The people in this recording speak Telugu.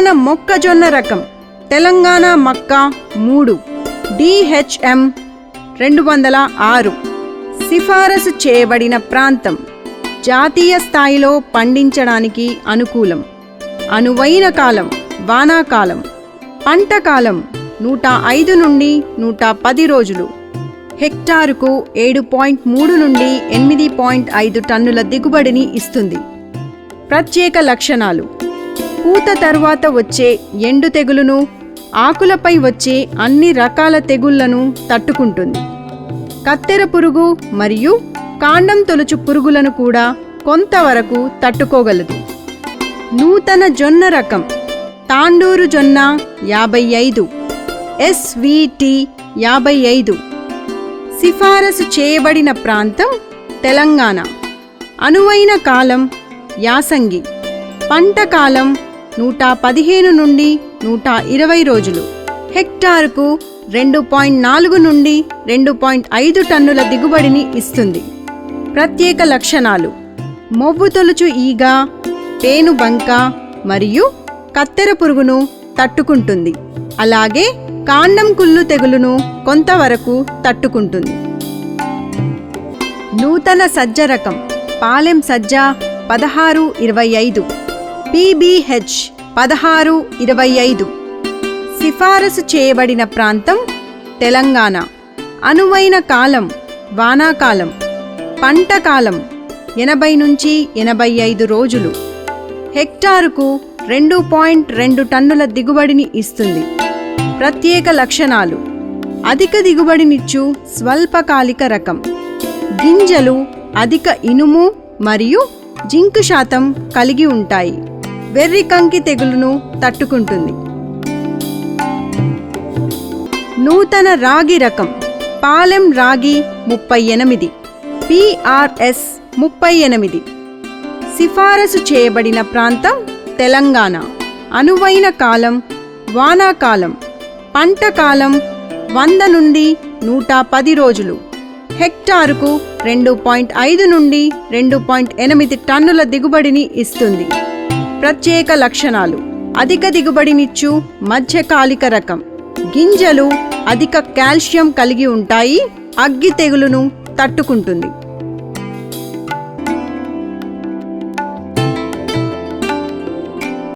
మొక్కజొన్న రకం. తెలంగాణ మక్క మూడు. డిహెచ్ఎం రెండు వందల ఆరు. సిఫారసు చేయబడిన ప్రాంతం. జాతీయ స్థాయిలో పండించడానికి అనుకూలం. అనువైన కాలం వానాకాలం. పంట కాలం నూట ఐదు నుండి నూట పది రోజులు. హెక్టారుకు ఏడు పాయింట్ మూడు నుండి ఎనిమిది పాయింట్ ఐదు టన్నుల దిగుబడిని ఇస్తుంది. ప్రత్యేక లక్షణాలు. పూత తర్వాత వచ్చే ఎండు తెగులును ఆకులపై వచ్చే అన్ని రకాల తెగుళ్ళను తట్టుకుంటుంది. కత్తెర పురుగు మరియు కాండం తొలుచు పురుగులను కూడా కొంతవరకు తట్టుకోగలదు. నూతన జొన్న రకం తాండూరు జొన్న యాభై ఐదు ఎస్విటి యాభై ఐదు సిఫారసు చేయబడిన ప్రాంతం తెలంగాణ. అనువైన కాలం యాసంగి పంట కాలం నూట పదిహేను నుండి నూట ఇరవై రోజులు. హెక్టార్కు రెండు పాయింట్ నాలుగు నుండి రెండు పాయింట్ ఐదు టన్నుల దిగుబడిని ఇస్తుంది. ప్రత్యేక లక్షణాలు. మొవ్వు తొలుచు ఈగ పేనుబంక మరియు కత్తెర పురుగును తట్టుకుంటుంది. అలాగే కాండం కుళ్ళు తెగులును కొంతవరకు తట్టుకుంటుంది. నూతన సజ్జ రకం. పాలెం సజ్జ పదహారు ఇరవై ఐదు. పీబీహెచ్ పదహారు ఇరవై ఐదు. సిఫారసు చేయబడిన ప్రాంతం తెలంగాణ. అనువైన కాలం వానాకాలం. పంట కాలం ఎనభై నుంచి ఎనభై ఐదు రోజులు. హెక్టారుకు రెండు పాయింట్ రెండు టన్నుల దిగుబడిని ఇస్తుంది. ప్రత్యేక లక్షణాలు. అధిక దిగుబడినిచ్చు స్వల్పకాలిక రకం. గింజలు అధిక ఇనుము మరియు జింకు శాతం కలిగి ఉంటాయి. వెర్రి కంకి తెగులును తట్టుకుంటుంది. నూతన రాగి రకం పాలెం రాగి ముప్పై ఎనిమిది పిఆర్ఎస్ ముప్పై ఎనిమిది. సిఫారసు చేయబడిన ప్రాంతం తెలంగాణ. అనువైన కాలం వానాకాలం పంట కాలం వంద నుండి నూట పది రోజులు. హెక్టారుకు రెండు పాయింట్ ఐదు నుండి రెండు పాయింట్ ఎనిమిది టన్నుల దిగుబడిని ఇస్తుంది. ప్రత్యేక లక్షణాలు. అధిక దిగుబడినిచ్చు మధ్యకాలిక రకం. గింజలు అధిక కాల్షియం కలిగి ఉంటాయి అగ్గి తెగులును తట్టుకుంటుంది.